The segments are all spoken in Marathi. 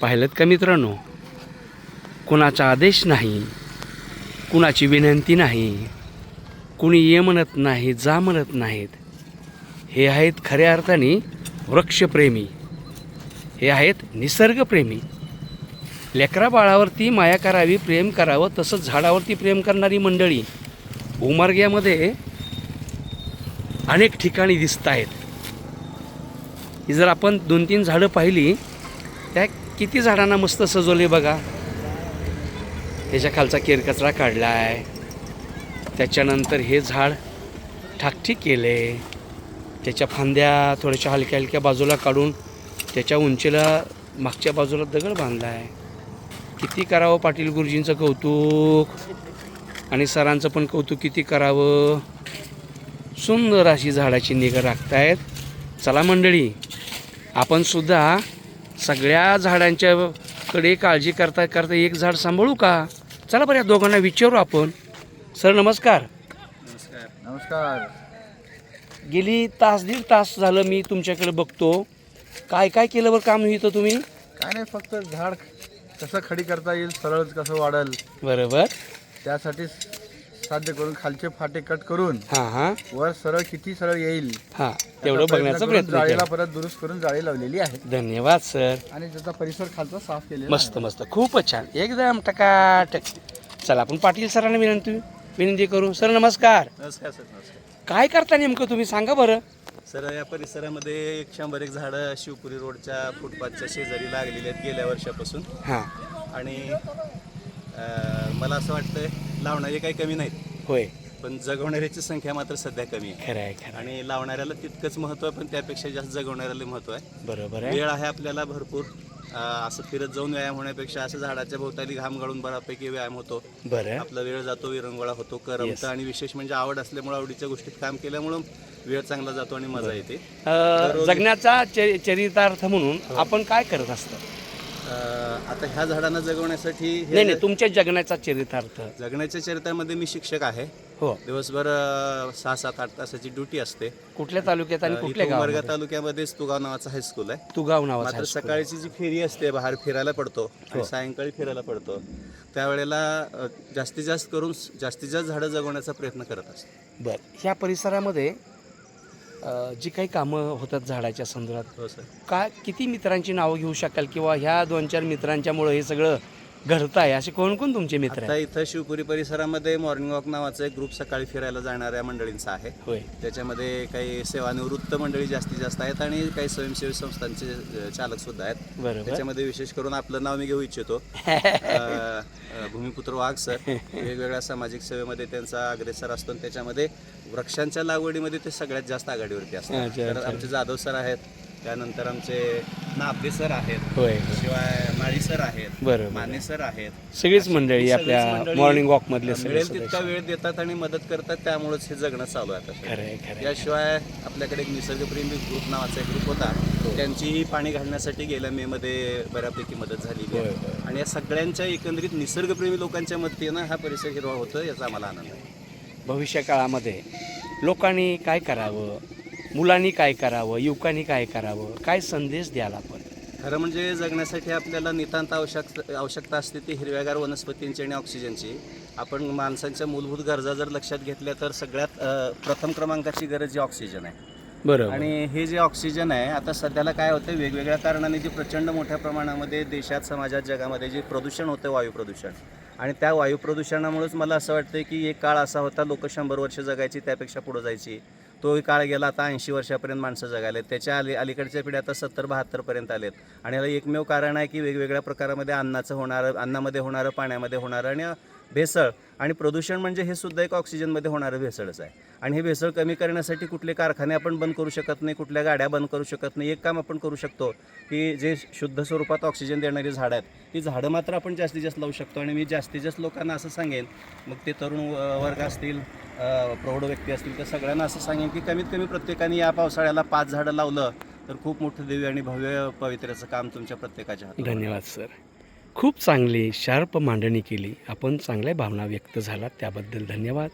पाहिलं का मित्रांनो? कुणाचा आदेश नाही कुणाची विनंती नाही कुणी ये म्हणत नाही जा म्हणत नाहीत. हे आहेत खऱ्या अर्थाने वृक्षप्रेमी. हे आहेत निसर्गप्रेमी. लेकरा बाळावरती माया करावी प्रेम करावं तसंच झाडावरती प्रेम करणारी मंडळी उमार्ग्यामध्ये अनेक ठिकाणी दिसत आहेत जर आपण दोन तीन झाडं पाहिली त्या किती झाडांना मस्त सजवले बघा. त्याच्या खालचा केरकचरा काढला आहे त्याच्यानंतर हे झाड ठाकठीक केले. त्याच्या फांद्या थोड्याशा हलक्या हलक्या बाजूला काढून त्याच्या उंचीला मागच्या बाजूला दगड बांधला आहे किती करावं पाटील गुरुजींचं कौतुक? आणि सरांचं पण कौतुक किती करावं? सुंदर अशी झाडाची निगा राखतायत. चला मंडळी आपण सुद्धा सगळ्या झाडांच्या कडे काळजी करता करता एक झाड सांभाळू का? चला बरं या दोघांना विचारू आपण. सर नमस्कार. नमस्कार. गेली तास दीड तास झालं मी तुमच्याकडे बघतो. काय काय केलं बरं काम इथं तुम्ही? काय नाही फक्त झाड कसं खडी करता येईल सरळ कसं वाढेल. बरोबर. त्यासाठी साध्य करून खालचे फाटे कट करून हां हां. वर सरळ किती सरळ येईल हां तेवढं याचा बघण्याचा करून प्रयत्न जाळीला केला. परत दुरुस्त करून जाळी लावलेली आहे. धन्यवाद सर. आणि त्याचा परिसर खालचा साफ केलेला मस्त मस्त. खूपच छान. एकदम टकाटक. चला आपण पाटील सरांना विनंती विनंती करू. सर नमस्कार. नमस्कार सर नमस्कार. काय करता नेमकं तुम्ही? सांगा बरं. सर या परिसरामध्ये एक शंभर एक झाडं शिवपुरी रोडच्या फुटपाथच्या शेजारी लागलेली आहेत गेल्या वर्षापासून. हां. आणि अं, मला असं वाटतं लावणारे काही कमी नाहीत. होय. पण जगवणाऱ्याची संख्या मात्र सध्या कमी आहे. खरं आहे खरं आहे. आणि लावणाऱ्याला तितकंच महत्त्व आहे पण त्यापेक्षा जास्त जगवणाऱ्याला महत्त्व आहे. बरोबर आहे. वेळ आहे आपल्याला भरपूर. अं, असं फिरत जाऊन व्यायाम होण्यापेक्षा असं झाडाच्या भोवताली घाम गाळून बऱ्यापैकी व्यायाम होतो. बरं आपला वेळ जातो विरंगुळा होतो करमतं आणि विशेष म्हणजे आवड असल्यामुळे आवडीच्या गोष्टीत काम केल्यामुळं वेळ चांगला जातो आणि मजा येते. अं, जगण्याचा च- चरितार्थ म्हणून आपण काय करत असतो? आता ह्या झाडांना जगवण्यासाठी हे नाही नाही तुमच्या जगण्याचा चरितार्थ. जगण्याच्या चरित्रामध्ये मी शिक्षक आहे. हो. दिवसभर अं, सहा सात आठ तासाची ड्युटी असते. कुठल्या तालुक्यात आणि कुठल्या गावात तालुक्यामध्येच तुगाव नावाचा हायस्कूल आहे. तू गाव नावाचा मात्र हायस्कूल. सकाळची जी फेरी असते बाहेर फिरायला पडतो हो. आणि सायंकाळी फिरायला पडतो. त्यावेळेला अं, जास्तीत जास्त करून जास्तीत जास्त झाडं जगवण्याचा प्रयत्न करत असतो. बरं. ह्या परिसरामध्ये जी काही कामं होतात झाडाच्या संदर्भात हो सर. काय किती मित्रांची नावं घेऊ शकाल किंवा ह्या दोन चार मित्रांच्यामुळं हे सगळं घडत आहे असे कोण कोण तुमचे मित्र आता आहेत? इथं शिवपुरी परिसरामध्ये मॉर्निंग वॉक नावाचा एक ग्रुप सकाळी फिरायला जाणाऱ्या मंडळींचा आहे. होय. त्याच्यामध्ये काही सेवानिवृत्त मंडळी जास्तीत जास्त आहेत आणि काही स्वयंसेवी संस्थांचे अ, चालक सुद्धा आहेत. बरोबर. त्याच्यामध्ये विशेष करून आपलं नाव मी घेऊ इच्छितो. अ, भूमिपुत्र वाघ सर. वेगवेगळ्या सामाजिक सेवेमध्ये त्यांचा अग्रेसर असतो आणि त्याच्यामध्ये वृक्षांच्या लागवडीमध्ये ते सगळ्यात जास्त आघाडीवरती असतात. तर आमचे जाधव सर आहेत. त्यानंतर आमचे नाभे सर आहेत. होय. शिवाय माळी सर आहेत बरोबर. माने सर आहेत. सगळीच मंडळी ही आपल्या मंडळी मॉर्निंग वॉक मधले सगळे मिळेल तितका सदस्य. वेळ देतात आणि मदत करतात त्यामुळेच हे जगणं चालू आहे आता खरं आहे खरं आहे. याशिवाय आपल्याकडे एक निसर्गप्रेमी ग्रुप नावाचा एक ग्रुप होता. त्यांचीही पाणी घालण्यासाठी गेल्या मे मध्ये बऱ्यापैकी मदत झालेली होय, आहे आणि या सगळ्यांच्या एकंदरीत निसर्गप्रेमी लोकांच्या मदतीनं हा परिसर हिरवा होतो याचा आम्हाला आनंद आहे. भविष्य काळामध्ये लोकांनी काय करावं? मुलांनी काय करावं युवकांनी काय करावं काय संदेश द्याल आपण? खरं म्हणजे जगण्यासाठी आपल्याला नितांत आवश्यक आवश्यकता असते ती हिरव्यागार वनस्पतींची आणि ऑक्सिजनची. आपण माणसांच्या मूलभूत गरजा जर लक्षात घेतल्या तर सगळ्यात प्रथम क्रमांकाची गरज ही ऑक्सिजन आहे. बरोबर. आणि हे जे ऑक्सिजन आहे आता सध्याला काय होतं वेगवेगळ्या कारणाने जे प्रचंड मोठ्या प्रमाणामध्ये देशात समाजात जगामध्ये जे प्रदूषण होतं वायू प्रदूषण. आणि त्या वायू प्रदूषणामुळेच मला असं वाटतं की एक काळ असा होता लोक शंभर वर्ष जगायची त्यापेक्षा पुढे जायची. तोही काळ गेला आता ऐंशी वर्षापर्यंत माणसं जगाले त्याच्या अली अलीकडच्या पिढ्या आता सत्तर बहात्तरपर्यंत आलेत. आणि याला एकमेव कारण आहे की वेगवेगळ्या प्रकारामध्ये अन्नाचं होणारं अन्नामध्ये होणारं पाण्यामध्ये होणारं आणि भेसळ आणि प्रदूषण म्हणजे हे सुद्धा एक ऑक्सिजनमध्ये होणारं भेसळच आहे. आणि हे भेसळ कमी करण्यासाठी कुठले कारखाने आपण बंद करू शकत नाही कुठल्या गाड्या बंद करू शकत नाही. एक काम आपण करू शकतो की जे शुद्ध स्वरूपात ऑक्सिजन देणारी झाडं आहेत ती झाडं मात्र आपण जास्तीत जास्त लावू शकतो. आणि मी जास्तीत जास्त लोकांना असं सांगेन मग ते तरुण वर्ग असतील प्रौढ व्यक्ती असतील तर सगळ्यांना असं सांगेन की कमीत कमी प्रत्येकाने या पावसाळ्याला पाच झाडं लावलं तर खूप मोठं देवी आणि भव्य पवित्र्याचं काम तुमच्या प्रत्येकाच्या धन्यवाद सर. खूप चांगली शार्प मांडणी केली. आपण चांगल्या भावना व्यक्त झाला त्याबद्दल धन्यवाद.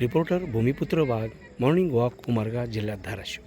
Reporter Bhumiputra Wagh morning walk Umarga जिल्ह्यात धाराशिव.